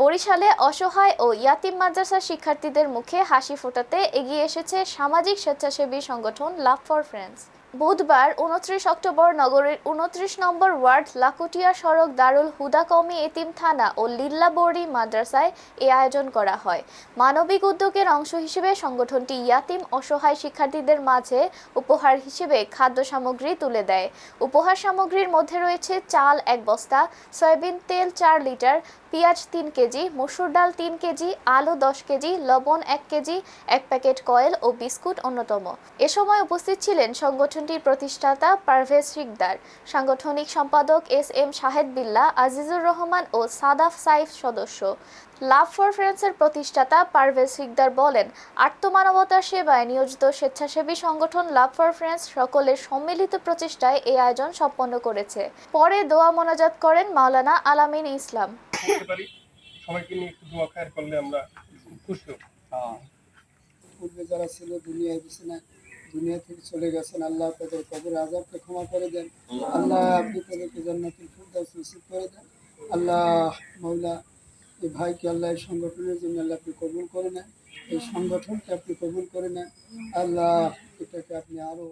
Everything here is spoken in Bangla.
বরিশালে অসহায় ও ইয়াতিম মাদ্রাসার শিক্ষার্থীদের মুখে হাসি ফোটাতে এগিয়ে এসেছে সামাজিক স্বেচ্ছাসেবী সংগঠন লাভ ফর ফ্রেন্ডস। বুধবার উনত্রিশ অক্টোবর নগরের উনত্রিশ নম্বর ওয়ার্ড লাকুটিয়া সড়ক দারুল হুদা কমি এতিম থানা ও লিল্লাবড়ি মাদ্রাসায় এ আয়োজন করা হয়। মানবিক উদ্যোগের অংশ হিসেবে সংগঠনটি ইয়াতিম অসহায় শিক্ষার্থীদের মাঝে উপহার হিসেবে খাদ্য সামগ্রী তুলে দেয়। উপহার সামগ্রীর মধ্যে রয়েছে চাল এক বস্তা, সয়াবিন তেল চার লিটার পেঁয়াজ তিন কেজি, মসুর ডাল তিন কেজি, আলু দশ কেজি, লবণ এক কেজি, এক প্যাকেট কয়েল ও বিস্কুট অন্যতম। এ সময় উপস্থিত ছিলেন সংগঠনটির প্রতিষ্ঠাতা পারভেজ শিকদার, সাংগঠনিক সম্পাদক এস এম শাহেদ বিল্লা, আজিজুর রহমান ও সাদাফ সাইফ সদস্য। লাভ ফর ফ্রেন্ডসের প্রতিষ্ঠাতা পারভেজ শিকদার বলেন, আত্মমানবতার সেবায় নিয়োজিত স্বেচ্ছাসেবী সংগঠন লাভ ফর ফ্রেন্ডস সকলের সম্মিলিত প্রচেষ্টায় এই আয়োজন সম্পন্ন করেছে। পরে দোয়া মোনাজাত করেন মাওলানা আলামিন ইসলাম। করতে পারি। সবাইকে নিয়ে একটু দোয়া খায়ের করলে আমরা খুশি হব। পূর্বে যারা ছিল, দুনিয়ায় বেছে না দুনিয়া থেকে চলে গেছেন, আল্লাহ তাদের কবর আজাবকে ক্ষমা করে দেন। আল্লাহ আপনি তাদেরকে জান্নাতুল ফিরদাউস নসিব করে দেন। আল্লাহ মাওলা এই ভাইকে আল্লাহ এই সংগঠনের জন্য আল্লাহ আপনি কবুল করে নেন। এই সংগঠনকে আপনি কবুল করে নেন। আল্লাহ এটাকে আপনি আরও